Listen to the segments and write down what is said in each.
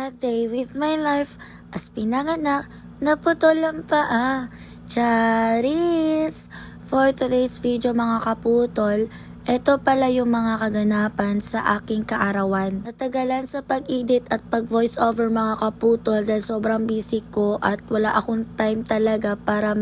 A day with my life, as pinanganak, naputol ang paa. Charis! For today's video mga kaputol, ito pala yung mga kaganapan sa aking kaarawan. Natagalan sa pag-edit at pag-voice over mga kaputol dahil sobrang busy ko at wala akong time talaga para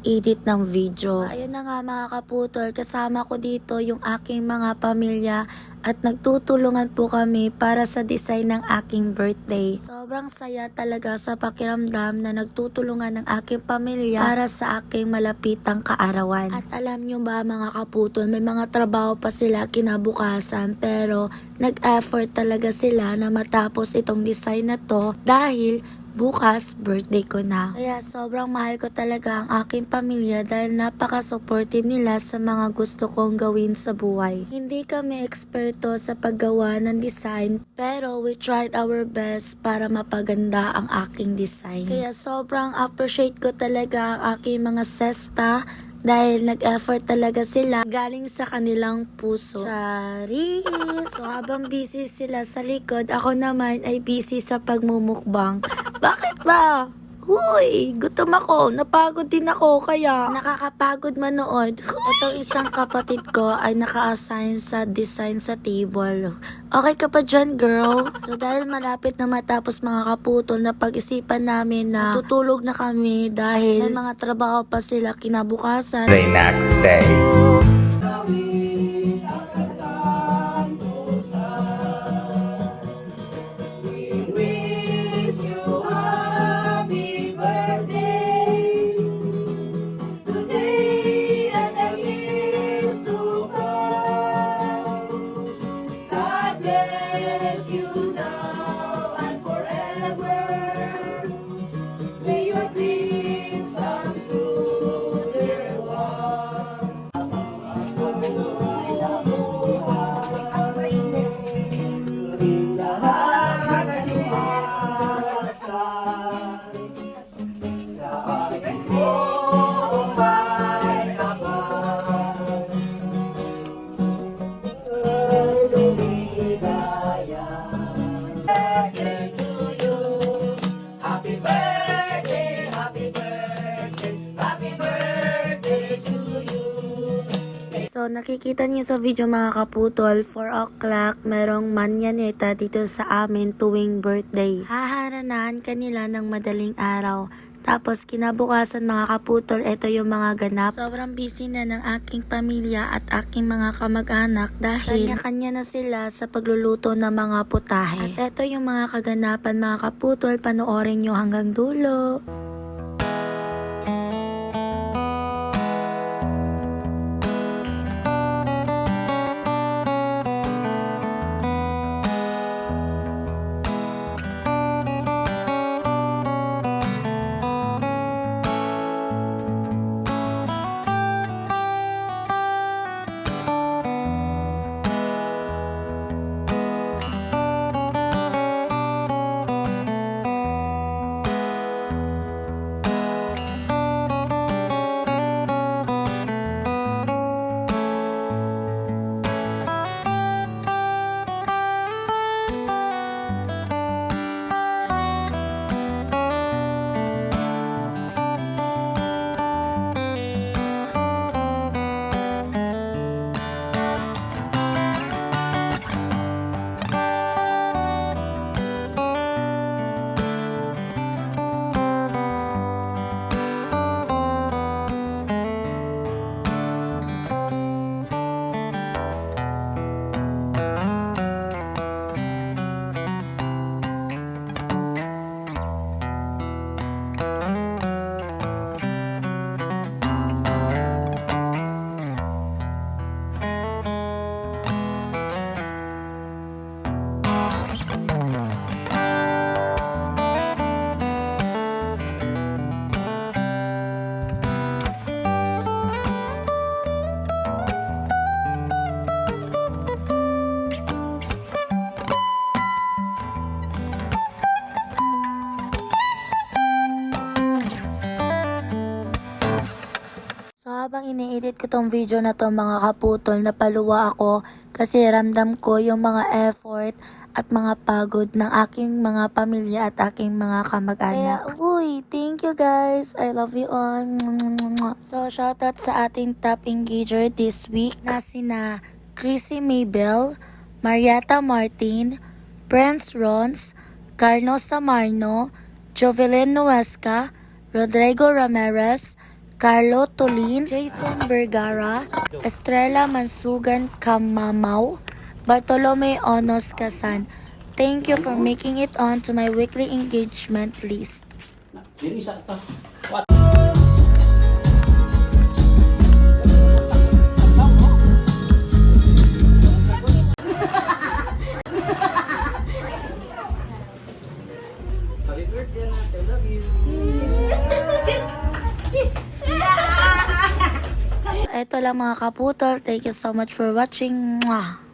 mag-edit ng video. Ayun na nga mga kaputol, kasama ko dito yung aking mga pamilya at nagtutulungan po kami para sa design ng aking birthday. Sobrang saya talaga sa pakiramdam na nagtutulungan ng aking pamilya para sa aking malapitang kaarawan. At alam nyo ba mga kaputol, may mga trabaho pa sila kinabukasan pero nag-effort talaga sila na matapos itong design na to dahil bukas birthday ko na. Kaya sobrang mahal ko talaga ang aking pamilya dahil napaka-supportive nila sa mga gusto kong gawin sa buhay. Hindi kami eksperto sa paggawa ng design pero we tried our best para mapaganda ang aking design. Kaya sobrang appreciate ko talaga ang aking mga sesta dahil nag-effort talaga sila galing sa kanilang puso. Charis! So habang busy sila sa likod, ako naman ay busy sa pagmumukbang. Bakit ba? Huy, gutom ako. Napagod din ako kaya nakakapagod manood. Itong isang kapatid ko ay naka-assign sa design sa table. Okay ka pa dyan, girl? So dahil malapit na matapos mga kaputol na pag-isipan namin na tutulog na kami dahil may mga trabaho pa sila kinabukasan. the next day. So, nakikita niyo sa video mga kaputol, 4 o'clock, merong manyaneta dito sa amin tuwing birthday. Haharanahan kanila ng madaling araw. Tapos, kinabukasan mga kaputol, ito yung mga ganap. Sobrang busy na ng aking pamilya at aking mga kamag-anak dahil kanya-kanya na sila sa pagluluto ng mga putahe. At ito yung mga kaganapan mga kaputol, panoorin nyo hanggang dulo. Habang ini-edit ko tong video na to mga kaputol, napaluwa ako kasi ramdam ko yung mga effort at mga pagod ng aking mga pamilya at aking mga kamag-anak. Kaya, uy, thank you guys. I love you all. So, shoutout sa ating top engager this week na sina Chrissy Maybell, Marietta Martin, Prince Rons, Carlos Samarno, Jovelyn Nuesca, Rodrigo Ramirez, Carlo Tolin, Jason Vergara, Estrella Mansugan Kamamaw, Bartolome Onos Casan. Thank you for making it on to my weekly engagement list. Happy birthday. I love you. Ito lang mga kaputol. Thank you so much for watching. Mwah!